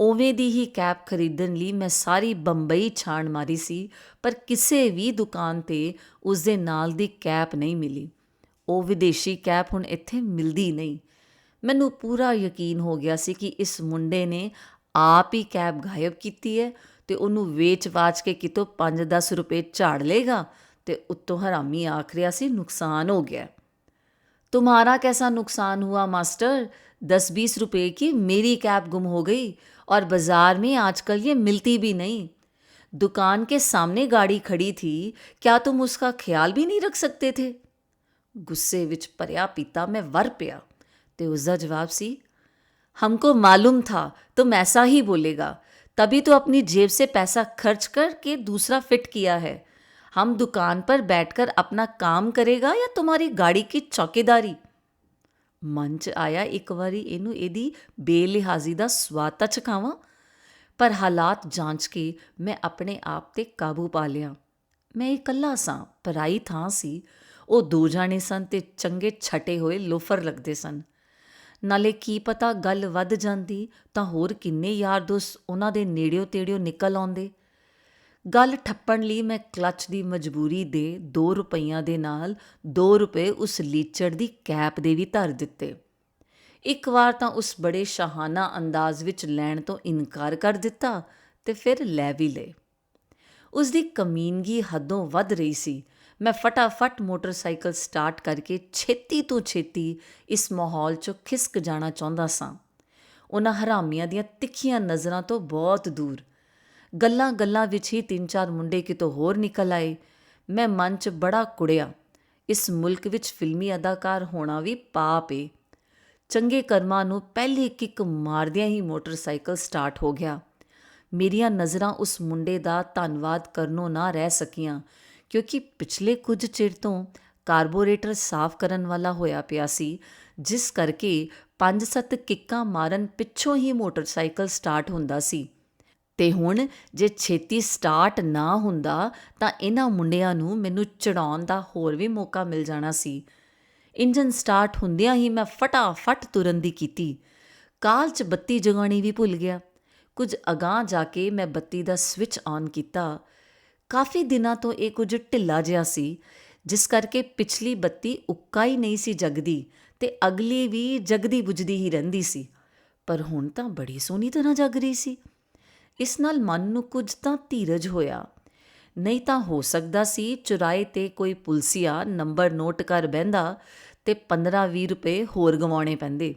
ਉਵੇਂ ਦੀ ਹੀ ਕੈਪ ਖਰੀਦਣ ਲਈ ਮੈਂ ਸਾਰੀ ਬੰਬਈ ਛਾਣ ਮਾਰੀ ਸੀ, ਪਰ ਕਿਸੇ ਵੀ ਦੁਕਾਨ ਤੇ ਉਸ ਦੇ ਨਾਲ ਦੀ ਕੈਪ ਨਹੀਂ ਮਿਲੀ। ਉਹ ਵਿਦੇਸ਼ੀ ਕੈਪ ਹੁਣ ਇੱਥੇ ਮਿਲਦੀ ਨਹੀਂ। ਮੈਨੂੰ ਪੂਰਾ ਯਕੀਨ ਹੋ ਗਿਆ ਸੀ ਕਿ ਇਸ ਮੁੰਡੇ ਨੇ ਆਪ ਹੀ ਕੈਬ ਗਾਇਬ ਕੀਤੀ ਹੈ ਤੇ ਉਹਨੂੰ ਵੇਚ-ਵਾਚ ਕੇ ਕਿਤੋਂ 5-10 ਰੁਪਏ ਝਾੜ ਲੇਗਾ ਤੇ ਉੱਤੋਂ ਹਰਾਮੀ ਆਖ ਰਿਹਾ ਸੀ, ਨੁਕਸਾਨ ਹੋ ਗਿਆ। तुम्हारा कैसा नुकसान हुआ, मास्टर? दस बीस रुपए की मेरी कैब गुम हो गई और बाज़ार में आजकल ये मिलती भी नहीं। दुकान के सामने गाड़ी खड़ी थी, क्या तुम उसका ख्याल भी नहीं रख सकते थे? गुस्से विच भरिया पीता मैं वर पिया। ते उसका जवाब सी, हमको मालूम था, तुम ऐसा ही बोलेगा। तभी तो अपनी जेब से पैसा खर्च करके दूसरा फिट किया है। हम दुकान पर बैठकर अपना काम करेगा या तुम्हारी गाड़ी की ਚੌਕੀਦਾਰੀ ਮਨ 'ਚ ਆਇਆ ਇੱਕ ਵਾਰੀ ਇਹਨੂੰ ਇਹਦੀ ਬੇਲਿਹਾਜ਼ੀ ਦਾ ਸਵਾਦ ਤਾਂ ਚਖਾਵਾਂ ਪਰ ਹਾਲਾਤ ਜਾਂਚ ਕੇ ਮੈਂ ਆਪਣੇ ਆਪ ਤੇ ਕਾਬੂ ਪਾ ਲਿਆ ਮੈਂ ਇਕੱਲਾ ਸਾਂ ਪਰਾਈ ਥਾਂ ਸੀ ਉਹ ਦੋ ਜਾਣੇ ਸਨ ਤੇ ਚੰਗੇ ਛਟੇ ਹੋਏ ਲੋਫਰ ਲੱਗਦੇ ਸਨ ਨਾਲੇ ਕੀ ਪਤਾ ਗੱਲ ਵੱਧ ਜਾਂਦੀ ਤਾਂ ਹੋਰ ਕਿੰਨੇ ਯਾਰ ਦੋਸਤ ਉਹਨਾਂ ਦੇ ਨੇੜਿਓ ਤੇੜਿਓ ਨਿਕਲ ਆਉਂਦੇ ਗੱਲ ਠੱਪਣ ਲਈ ਮੈਂ ਕਲਚ ਦੀ ਮਜਬੂਰੀ ਦੇ 2 ਰੁਪਈਆਂ ਦੇ ਨਾਲ 2 ਰੁਪਏ ਉਸ ਲੀਚੜ ਦੀ ਕੈਪ ਦੇ ਵੀ ਧਰ ਦਿੱਤੇ। ਇੱਕ ਵਾਰ ਤਾਂ ਉਸ ਬੜੇ ਸ਼ਾਹਾਨਾ ਅੰਦਾਜ਼ ਵਿੱਚ ਲੈਣ ਤੋਂ ਇਨਕਾਰ ਕਰ ਦਿੱਤਾ ਤੇ ਫਿਰ ਲੈ ਵੀ ਲਏ। ਉਸ ਦੀ ਕਮੀਨਗੀ ਹੱਦੋਂ ਵੱਧ ਰਹੀ ਸੀ। ਮੈਂ ਫਟਾਫਟ ਮੋਟਰਸਾਈਕਲ ਸਟਾਰਟ ਕਰਕੇ ਛੇਤੀ ਤੋਂ ਛੇਤੀ ਇਸ ਮਾਹੌਲ 'ਚੋਂ ਖਿਸਕ ਜਾਣਾ ਚਾਹੁੰਦਾ ਸਾਂ। ਉਹਨਾਂ ਹਰਾਮੀਆਂ ਦੀਆਂ ਤਿੱਖੀਆਂ ਨਜ਼ਰਾਂ ਤੋਂ ਬਹੁਤ ਦੂਰ ਗੱਲਾਂ-ਗੱਲਾਂ ਵਿੱਚ ਹੀ ਤਿੰਨ ਚਾਰ ਮੁੰਡੇ ਕਿਤੋਂ ਹੋਰ ਨਿਕਲ ਆਏ। ਮੈਂ ਮਨ 'ਚ ਬੜਾ ਕੁੜਿਆ। ਇਸ ਮੁਲਕ ਵਿੱਚ ਫਿਲਮੀ ਅਦਾਕਾਰ ਹੋਣਾ ਵੀ ਪਾਪ ਏ। ਚੰਗੇ ਕਰਮਾਂ ਨੂੰ ਪਹਿਲੀ ਕਿੱਕ ਮਾਰਦਿਆਂ ਹੀ ਮੋਟਰਸਾਈਕਲ ਸਟਾਰਟ ਹੋ ਗਿਆ। ਮੇਰੀਆਂ ਨਜ਼ਰਾਂ ਉਸ ਮੁੰਡੇ ਦਾ ਧੰਨਵਾਦ ਕਰਨੋਂ ਨਾ ਰਹਿ ਸਕੀਆਂ, ਕਿਉਂਕਿ ਪਿਛਲੇ ਕੁਝ ਚਿਰ ਤੋਂ ਕਾਰਬੋਰੇਟਰ ਸਾਫ਼ ਕਰਨ ਵਾਲਾ ਹੋਇਆ ਪਿਆ ਸੀ, ਜਿਸ ਕਰਕੇ ਪੰਜ ਸੱਤ ਕਿੱਕਾਂ ਮਾਰਨ ਪਿੱਛੋਂ ਹੀ ਮੋਟਰਸਾਈਕਲ ਸਟਾਰਟ ਹੁੰਦਾ ਸੀ। ਤੇ ਹੁਣ ਜੇ ਛੇਤੀ ਸਟਾਰਟ ਨਾ ਹੁੰਦਾ ਤਾਂ ਇਹਨਾਂ ਮੁੰਡਿਆਂ ਨੂੰ ਮੈਨੂੰ ਚੜਾਉਣ ਦਾ ਹੋਰ ਵੀ ਮੌਕਾ ਮਿਲ ਜਾਣਾ ਸੀ। ਇੰਜਨ ਸਟਾਰਟ ਹੁੰਦਿਆਂ ਹੀ ਮੈਂ ਫਟਾਫਟ ਤੁਰਨ ਦੀ ਕੀਤੀ। ਕਾਲ 'ਚ ਬੱਤੀ ਜਗਾਉਣੀ ਵੀ ਭੁੱਲ ਗਿਆ। ਕੁਝ ਅਗਾਂਹ ਜਾ ਕੇ ਮੈਂ ਬੱਤੀ ਦਾ ਸਵਿਚ ਆਨ ਕੀਤਾ। ਕਾਫੀ ਦਿਨਾਂ ਤੋਂ ਇਹ ਕੁਝ ਢਿੱਲਾ ਜਿਹਾ ਸੀ, ਜਿਸ ਕਰਕੇ ਪਿਛਲੀ ਬੱਤੀ ਉੱਕਾ ਹੀ ਨਹੀਂ ਸੀ ਜਗਦੀ ਤੇ ਅਗਲੀ ਵੀ ਜਗਦੀ ਬੁਝਦੀ ਹੀ ਰਹਿੰਦੀ ਸੀ। ਪਰ ਹੁਣ ਤਾਂ ਬੜੀ ਸੋਹਣੀ ਤਰ੍ਹਾਂ ਜਗ ਰਹੀ ਸੀ। ਇਸ ਨਾਲ ਮਨ ਨੂੰ ਕੁਝ ਤਾਂ ਧੀਰਜ ਹੋਇਆ। ਨਹੀਂ ਤਾਂ ਹੋ ਸਕਦਾ ਸੀ ਚੁਰਾਏ ਤੇ ਕੋਈ ਪੁਲਸੀਆ ਨੰਬਰ ਨੋਟ ਕਰ ਬਹਿੰਦਾ ਤੇ 15-20 ਰੁਪਏ ਹੋਰ ਗਵਾਉਣੇ ਪੈਂਦੇ।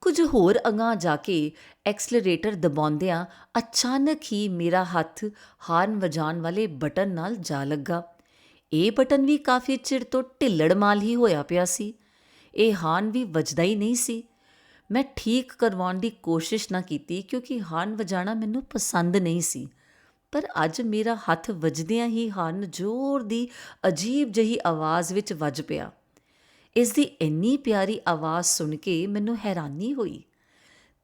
ਕੁਝ ਹੋਰ ਅਗਾਂਹ ਜਾ ਕੇ ਐਕਸਲਰੇਟਰ ਦਬਾਉਂਦਿਆਂ ਅਚਾਨਕ ਹੀ ਮੇਰਾ ਹੱਥ ਹਾਰਨ ਵਜਾਉਣ ਵਾਲੇ ਬਟਨ ਨਾਲ ਜਾ ਲੱਗਾ। ਇਹ ਬਟਨ ਵੀ ਕਾਫੀ ਚਿਰ ਤੋਂ ਢਿੱਲੜ ਮਾਲ ਹੀ ਹੋਇਆ ਪਿਆ ਸੀ। ਇਹ ਹਾਰਨ ਵੀ ਵੱਜਦਾ ਹੀ ਨਹੀਂ ਸੀ। ਮੈਂ ਠੀਕ ਕਰਵਾਉਣ ਦੀ ਕੋਸ਼ਿਸ਼ ਨਾ ਕੀਤੀ ਕਿਉਂਕਿ ਹਾਰਨ ਵਜਾਣਾ ਮੈਨੂੰ ਪਸੰਦ ਨਹੀਂ ਸੀ। ਪਰ ਅੱਜ ਮੇਰਾ ਹੱਥ ਵੱਜਦਿਆਂ ਹੀ ਹਾਰਨ ਜ਼ੋਰ ਦੀ ਅਜੀਬ ਜਹੀ ਆਵਾਜ਼ ਵਿੱਚ ਵੱਜ ਪਿਆ। ਇਸ ਦੀ ਇੰਨੀ ਪਿਆਰੀ ਆਵਾਜ਼ ਸੁਣ ਕੇ ਮੈਨੂੰ ਹੈਰਾਨੀ ਹੋਈ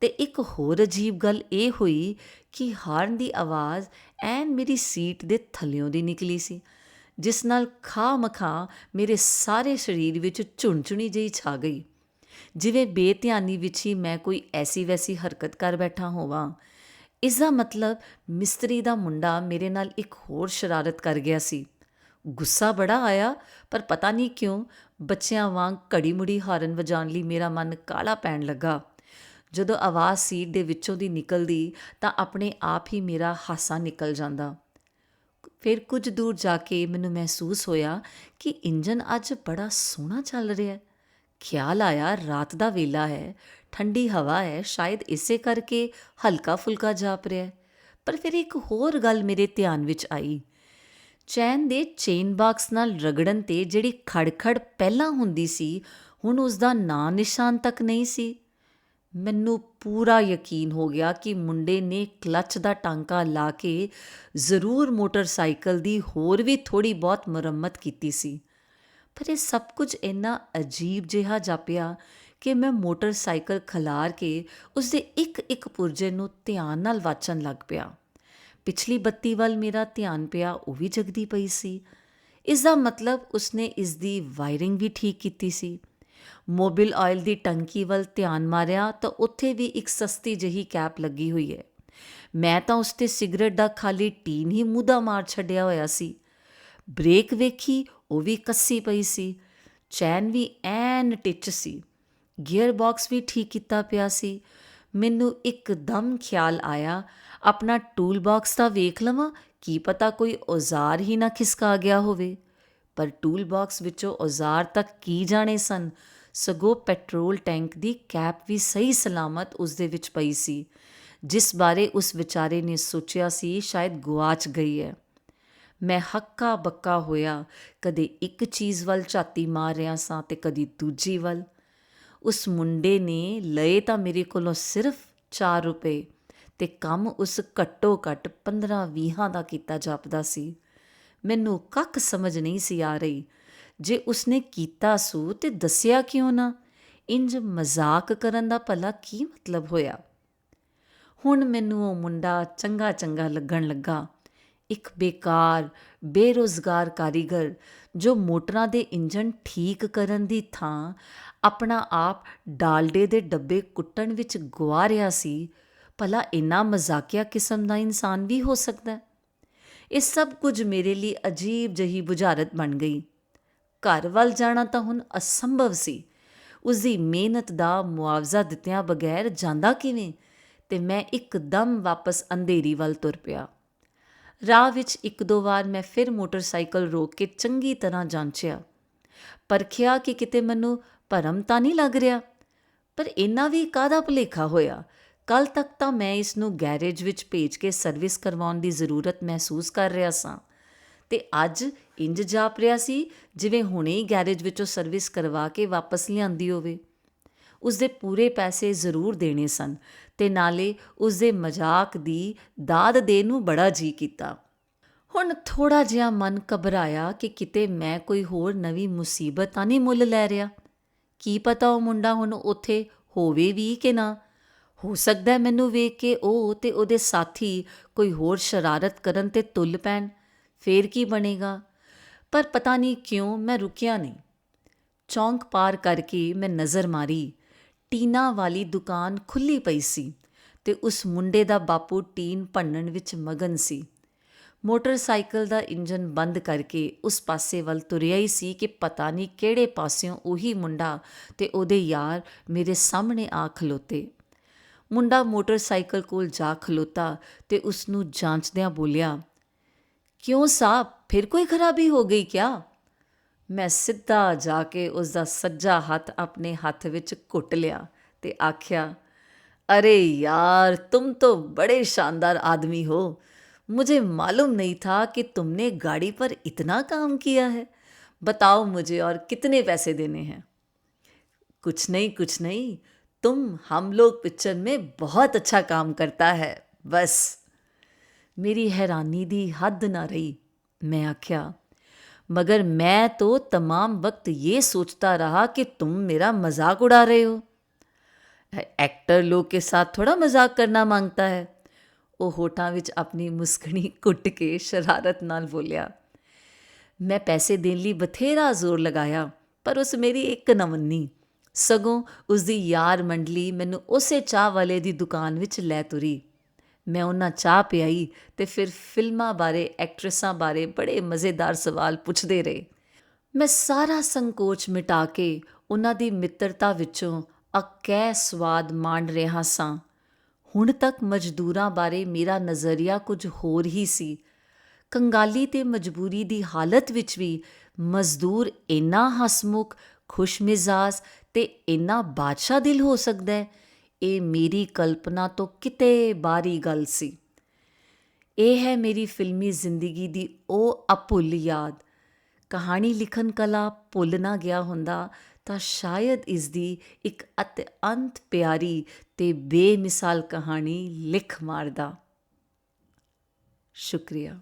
ਤੇ ਇੱਕ ਹੋਰ ਅਜੀਬ ਗੱਲ ਇਹ ਹੋਈ ਕਿ ਹਾਰਨ ਦੀ ਆਵਾਜ਼ ਐਨ ਮੇਰੀ ਸੀਟ ਦੇ ਥੱਲਿਓਂ ਦੀ ਨਿਕਲੀ ਸੀ, ਜਿਸ ਨਾਲ ਖਾ ਮਖਾ ਮੇਰੇ ਸਾਰੇ ਸਰੀਰ ਵਿੱਚ ਝੁਣਝੁਣੀ ਜਿਹੀ ਛਾ ਗਈ। ਜਿਵੇਂ ਬੇਧਿਆਨੀ ਵਿੱਚ ਹੀ ਮੈਂ ਕੋਈ ਐਸੀ ਵੈਸੀ ਹਰਕਤ ਕਰ ਬੈਠਾ ਹੋਵਾਂ। ਇਸ ਦਾ ਮਤਲਬ ਮਿਸਤਰੀ ਦਾ ਮੁੰਡਾ ਮੇਰੇ ਨਾਲ ਇੱਕ ਹੋਰ ਸ਼ਰਾਰਤ ਕਰ ਗਿਆ ਸੀ। ਗੁੱਸਾ ਬੜਾ ਆਇਆ, ਪਰ ਪਤਾ ਨਹੀਂ ਕਿਉਂ ਬੱਚਿਆਂ ਵਾਂਗ ਘੜੀ ਮੁੜੀ ਹਾਰਨ ਵਜਾਉਣ ਲਈ ਮੇਰਾ ਮਨ ਕਾਲਾ ਪੈਣ ਲੱਗਾ। ਜਦੋਂ ਆਵਾਜ਼ ਸੀਟ ਦੇ ਵਿੱਚੋਂ ਦੀ ਨਿਕਲਦੀ ਤਾਂ ਆਪਣੇ ਆਪ ਹੀ ਮੇਰਾ ਹਾਸਾ ਨਿਕਲ ਜਾਂਦਾ। ਫਿਰ ਕੁਝ ਦੂਰ ਜਾ ਕੇ ਮੈਨੂੰ ਮਹਿਸੂਸ ਹੋਇਆ ਕਿ ਇੰਜਨ ਅੱਜ ਬੜਾ ਸੋਹਣਾ ਚੱਲ ਰਿਹਾ ਹੈ। ਖਿਆਲ ਆਇਆ, ਰਾਤ ਦਾ ਵੇਲਾ ਹੈ, ਠੰਡੀ ਹਵਾ ਹੈ, ਸ਼ਾਇਦ ਇਸੇ ਕਰਕੇ ਹਲਕਾ ਫੁਲਕਾ ਜਾਪ ਰਿਹਾ ਹੈ। ਪਰ ਫਿਰ ਇੱਕ ਹੋਰ ਗੱਲ ਮੇਰੇ ਧਿਆਨ ਵਿੱਚ ਆਈ। ਚੈਨ ਦੇ ਚੇਨ ਬਾਕਸ ਨਾਲ ਰਗੜਨ ਤੇ ਜਿਹੜੀ ਖੜਖੜ ਪਹਿਲਾਂ ਹੁੰਦੀ ਸੀ, ਹੁਣ ਉਸ ਦਾ ਨਾਂ ਨਿਸ਼ਾਨ ਤੱਕ ਨਹੀਂ ਸੀ। ਮੈਨੂੰ ਪੂਰਾ ਯਕੀਨ ਹੋ ਗਿਆ ਕਿ ਮੁੰਡੇ ਨੇ ਕਲੱਚ ਦਾ ਟਾਂਕਾ ਲਾ ਕੇ ਜ਼ਰੂਰ ਮੋਟਰਸਾਈਕਲ ਦੀ ਹੋਰ ਵੀ ਥੋੜੀ ਬਹੁਤ ਮੁਰੰਮਤ ਕੀਤੀ ਸੀ। ਪਰ ਇਹ ਸਭ ਕੁਝ ਇੰਨਾ ਅਜੀਬ ਜਿਹਾ ਜਾਪਿਆ ਕਿ ਮੈਂ ਮੋਟਰਸਾਈਕਲ ਖਲਾਰ ਕੇ ਉਸ ਦੇ ਇੱਕ ਇੱਕ ਪੁਰਜੇ ਨੂੰ ਧਿਆਨ ਨਾਲ ਵਾਚਣ ਲੱਗ ਪਿਆ। ਪਿਛਲੀ ਬੱਤੀ ਵੱਲ ਮੇਰਾ ਧਿਆਨ ਪਿਆ, ਉਹ ਵੀ ਜਗਦੀ ਪਈ ਸੀ। ਇਸ ਦਾ ਮਤਲਬ ਉਸਨੇ ਇਸ ਦੀ ਵਾਇਰਿੰਗ ਵੀ ਠੀਕ ਕੀਤੀ ਸੀ। ਮੋਬਿਲ ਆਇਲ ਦੀ ਟੰਕੀ ਵੱਲ ਧਿਆਨ ਮਾਰਿਆ ਤਾਂ ਉੱਥੇ ਵੀ ਇੱਕ ਸਸਤੀ ਜਹੀ ਕੈਪ ਲੱਗੀ ਹੋਈ ਹੈ। ਮੈਂ ਤਾਂ ਉਸ ਤੇ ਸਿਗਰਟ ਦਾ ਖਾਲੀ ਟੀਨ ਹੀ ਮੂਦਾ ਮਾਰ ਛੱਡਿਆ ਹੋਇਆ ਸੀ। ਬ੍ਰੇਕ ਵੇਖੀ, ਉਹ ਵੀ ਕੱਸੀ ਪਈ ਸੀ। ਚੈਨ ਵੀ ਐਨ ਟਿੱਚ ਸੀ। ਗੀਅਰ ਬਾਕਸ ਵੀ ਠੀਕ ਕੀਤਾ ਪਿਆ ਸੀ। ਮੈਨੂੰ ਇੱਕਦਮ ਖਿਆਲ ਆਇਆ, ਆਪਣਾ ਟੂਲ ਬਾਕਸ ਤਾਂ ਵੇਖ ਲਵਾਂ, ਕੀ ਪਤਾ ਕੋਈ ਔਜ਼ਾਰ ਹੀ ਨਾ ਖਿਸਕਾ ਗਿਆ ਹੋਵੇ। ਪਰ ਟੂਲ ਬਾਕਸ ਵਿੱਚੋਂ ਔਜ਼ਾਰ ਤੱਕ ਕੀ ਜਾਣੇ ਸਨ? ਸਗੋਂ ਪੈਟਰੋਲ ਟੈਂਕ ਦੀ ਕੈਪ ਵੀ ਸਹੀ ਸਲਾਮਤ ਉਸ ਦੇ ਵਿੱਚ ਪਈ ਸੀ, ਜਿਸ ਬਾਰੇ ਉਸ ਵਿਚਾਰੇ ਨੇ ਸੋਚਿਆ ਸੀ, ਸ਼ਾਇਦ ਗੁਆਚ ਗਈ ਹੈ। ਮੈਂ ਹੱਕਾ ਬੱਕਾ ਹੋਇਆ, ਕਦੇ ਇੱਕ ਚੀਜ਼ ਵੱਲ ਝਾਤੀ ਮਾਰ ਰਿਹਾ ਸਾਂ ਤੇ ਕਦੀ ਦੂਜੀ ਵੱਲ। ਉਸ ਮੁੰਡੇ ਨੇ ਲਏ ਤਾਂ ਮੇਰੇ ਕੋਲੋਂ ਸਿਰਫ 4 ਰੁਪਏ ਤੇ ਕੰਮ ਉਸ ਘੱਟੋ ਘੱਟ 15-20 ਦਾ ਕੀਤਾ ਜਾਪਦਾ ਸੀ। ਮੈਨੂੰ ਕੱਖ ਸਮਝ ਨਹੀਂ ਸੀ ਆ ਰਹੀ। ਜੇ ਉਸਨੇ ਕੀਤਾ ਸੂ ਤੇ ਦੱਸਿਆ ਕਿਉਂ ਨਾ? ਇੰਜ ਮਜ਼ਾਕ ਕਰਨ ਦਾ ਭਲਾ ਕੀ ਮਤਲਬ ਹੋਇਆ? ਹੁਣ ਮੈਨੂੰ ਉਹ ਮੁੰਡਾ ਚੰਗਾ ਚੰਗਾ ਲੱਗਣ ਲੱਗਾ। ਇੱਕ ਬੇਕਾਰ, ਬੇਰੋਜ਼ਗਾਰ ਕਾਰੀਗਰ ਜੋ ਮੋਟਰਾਂ ਦੇ ਇੰਜਨ ਠੀਕ ਕਰਨ ਦੀ ਥਾਂ ਆਪਣਾ ਆਪ ਡਾਲਡੇ ਦੇ ਡੱਬੇ ਕੁੱਟਣ ਵਿੱਚ ਗੁਆ ਰਿਹਾ ਸੀ, ਭਲਾ ਇੰਨਾ ਮਜ਼ਾਕਿਆ ਕਿਸਮ ਦਾ ਇਨਸਾਨ ਵੀ ਹੋ ਸਕਦਾ? ਹੈ ਇਹ ਸਭ ਕੁਝ ਮੇਰੇ ਲਈ ਅਜੀਬ ਜਹੀ ਬੁਝਾਰਤ ਬਣ ਗਈ। ਘਰ ਵੱਲ ਜਾਣਾ ਤਾਂ ਹੁਣ ਅਸੰਭਵ ਸੀ। ਉਸ ਦੀ ਮਿਹਨਤ ਦਾ ਮੁਆਵਜ਼ਾ ਦਿੱਤਿਆਂ ਬਗੈਰ ਜਾਂਦਾ ਕਿਵੇਂ? ਤੇ ਮੈਂ ਇੱਕਦਮ ਵਾਪਸ ਅੰਧੇਰੀ ਵੱਲ ਤੁਰ ਪਿਆ। ਰਾਹ ਵਿੱਚ ਇੱਕ ਦੋ ਵਾਰ ਮੈਂ ਫਿਰ ਮੋਟਰਸਾਈਕਲ ਰੋਕ ਕੇ ਚੰਗੀ ਤਰ੍ਹਾਂ ਜਾਂਚਿਆ। ਪਰਖਿਆ ਕਿ ਕਿਤੇ ਮੈਨੂੰ ਭਰਮ ਤਾਂ ਨਹੀਂ ਲੱਗ ਰਿਹਾ। ਪਰ ਇੰਨਾ ਵੀ ਕਾਹਦਾ ਭੁਲੇਖਾ ਹੋਇਆ? ਕੱਲ ਤੱਕ ਤਾਂ ਮੈਂ ਇਸ ਨੂੰ ਗੈਰੇਜ ਵਿੱਚ ਭੇਜ ਕੇ ਸਰਵਿਸ ਕਰਵਾਉਣ ਦੀ ਜ਼ਰੂਰਤ ਮਹਿਸੂਸ ਕਰ ਰਿਹਾ ਸਾਂ। ਤੇ ਅੱਜ ਇੰਜ ਜਾਪ ਰਿਹਾ ਸੀ, ਜਿਵੇਂ ਹੁਣੇ ਹੀ ਗੈਰੇਜ ਵਿੱਚੋਂ ਸਰਵਿਸ ਕਰਵਾ ਕੇ ਵਾਪਸ ਲਿਆਂਦੀ ਹੋਵੇ। ਉਸ ਦੇ ਪੂਰੇ ਪੈਸੇ ਜ਼ਰੂਰ ਦੇਣੇ ਸਨ। ਤੇ ਨਾਲੇ ਉਸ ਦੇ ਮਜ਼ਾਕ ਦੀ ਦਾਦ ਦੇ ਨੂੰ ਬੜਾ ਜੀ ਕੀਤਾ। ਹੁਣ ਥੋੜਾ ਜਿਹਾ ਮਨ ਘਬਰਾਇਆ ਕਿ ਕਿਤੇ ਮੈਂ ਕੋਈ ਹੋਰ ਨਵੀਂ ਮੁਸੀਬਤ ਤਾਂ ਨਹੀਂ ਮੁੱਲ ਲੈ ਰਿਹਾ। ਕੀ ਪਤਾ ਉਹ ਮੁੰਡਾ ਹੁਣ ਉੱਥੇ ਹੋਵੇ ਵੀ ਕਿ ਨਾ? ਹੋ ਸਕਦਾ ਮੈਨੂੰ ਵੇਖ ਕੇ ਉਹ ਤੇ ਉਹਦੇ ਸਾਥੀ ਕੋਈ ਹੋਰ ਸ਼ਰਾਰਤ ਕਰਨ ਤੇ ਤੁੱਲ ਪੈਣ। ਫੇਰ ਕੀ ਬਣੇਗਾ? ਪਰ ਪਤਾ ਨਹੀਂ ਕਿਉਂ ਮੈਂ ਰੁਕਿਆ ਨਹੀਂ। ਚੌਂਕ ਪਾਰ ਕਰਕੇ ਮੈਂ ਨਜ਼ਰ ਮਾਰੀ। ਟੀਨਾ ਵਾਲੀ ਦੁਕਾਨ ਖੁੱਲੀ ਪਈ ਸੀ ਤੇ ਉਸ ਮੁੰਡੇ ਦਾ ਬਾਪੂ ਟੀਨ ਭੰਨਣ ਵਿੱਚ ਮਗਨ ਸੀ। ਮੋਟਰਸਾਈਕਲ ਦਾ ਇੰਜਨ ਬੰਦ ਕਰਕੇ ਉਸ ਪਾਸੇ ਵੱਲ ਤੁਰਿਆ ਹੀ ਸੀ ਕਿ ਪਤਾ ਨਹੀਂ ਕਿਹੜੇ ਪਾਸਿਓਂ ਉਹੀ ਮੁੰਡਾ ਤੇ ਉਹਦੇ ਯਾਰ ਮੇਰੇ ਸਾਹਮਣੇ ਆ ਖਲੋਤੇ। ਮੁੰਡਾ ਮੋਟਰਸਾਈਕਲ ਕੋਲ ਜਾ ਖਲੋਤਾ ਤੇ ਉਸ ਨੂੰ ਜਾਂਚਦਿਆਂ ਬੋਲਿਆ, ਕਿਉਂ ਸਾਹਿਬ ਫਿਰ ਕੋਈ ਖਰਾਬੀ ਹੋ ਗਈ ਕਿਆ? ਮੈਂ ਸਿੱਧਾ ਜਾ ਕੇ ਉਸ ਦਾ ਸੱਜਾ ਹੱਥ ਆਪਣੇ ਹੱਥ ਵਿੱਚ ਘੁੱਟ ਲਿਆ ਤੇ ਆਖਿਆ अरे यार तुम तो बड़े शानदार आदमी हो मुझे मालूम नहीं था कि तुमने गाड़ी पर इतना काम किया है बताओ मुझे और कितने पैसे देने हैं कुछ नहीं कुछ नहीं तुम हम लोग पिक्चर में बहुत अच्छा काम करता है बस मेरी हैरानी दी हद ना रही मैं आख्या मगर मैं तो तमाम वक्त ये सोचता रहा कि तुम मेरा मजाक उड़ा रहे हो एक्टर लोग के साथ थोड़ा मजाक करना मांगता है ਉਹ ਹੋਠਾਂ ਵਿੱਚ ਆਪਣੀ ਮੁਸਕਣੀ ਕੁੱਟ ਕੇ ਸ਼ਰਾਰਤ ਨਾਲ ਬੋਲਿਆ ਮੈਂ ਪੈਸੇ ਦੇਣ ਲਈ ਬਥੇਰਾ ਜ਼ੋਰ ਲਗਾਇਆ ਪਰ ਉਸ ਮੇਰੀ ਇੱਕ ਨਾ ਮੰਨੀ ਸਗੋਂ ਉਸ ਦੀ ਯਾਰ ਮੰਡਲੀ ਮੈਨੂੰ ਉਸੇ ਚਾਹ ਵਾਲੇ ਦੀ ਦੁਕਾਨ ਵਿੱਚ ਲੈ ਤੁਰੀ ਮੈਂ ਉਹਨਾਂ ਚਾਹ ਪਿਆਈ ਤੇ ਫਿਰ ਫਿਲਮਾਂ ਬਾਰੇ, ਐਕਟਰੈਸਾਂ ਬਾਰੇ ਬੜੇ ਮਜ਼ੇਦਾਰ ਸਵਾਲ ਪੁੱਛਦੇ ਰਹੇ। ਮੈਂ ਸਾਰਾ ਸੰਕੋਚ ਮਿਟਾ ਕੇ ਉਹਨਾਂ ਦੀ ਮਿੱਤਰਤਾ ਵਿੱਚੋਂ ਅਕੈ ਸਵਾਦ ਮਾਣ ਰਿਹਾ ਸਾਂ। ਹੁਣ ਤੱਕ ਮਜ਼ਦੂਰਾਂ ਬਾਰੇ ਮੇਰਾ ਨਜ਼ਰੀਆ ਕੁਝ ਹੋਰ ਹੀ ਸੀ। ਕੰਗਾਲੀ ਤੇ ਮਜਬੂਰੀ ਦੀ ਹਾਲਤ ਵਿੱਚ ਵੀ ਮਜ਼ਦੂਰ ਇੰਨਾ ਹਸਮੁਖ, ਖੁਸ਼ਮਿਜ਼ਾਜ ਤੇ ਇੰਨਾ ਬਾਦਸ਼ਾਹ ਦਿਲ ਹੋ ਸਕਦਾ ਹੈ। ਇਹ ਮੇਰੀ ਕਲਪਨਾ ਤੋਂ ਕਿਤੇ ਬਾਹਰੀ ਗੱਲ ਸੀ। ਇਹ ਹੈ ਮੇਰੀ ਫਿਲਮੀ ਜ਼ਿੰਦਗੀ ਦੀ ਉਹ ਅਭੁੱਲ ਯਾਦ। ਕਹਾਣੀ ਲਿਖਣ ਕਲਾ ਭੁੱਲ ਨਾ ਗਿਆ ਹੁੰਦਾ ਤਾਂ ਸ਼ਾਇਦ ਇਸ ਦੀ ਇੱਕ ਅਤਿਅੰਤ ਪਿਆਰੀ ਤੇ ਬੇਮਿਸਾਲ ਕਹਾਣੀ ਲਿਖ ਮਾਰਦਾ। ਸ਼ੁਕਰੀਆ।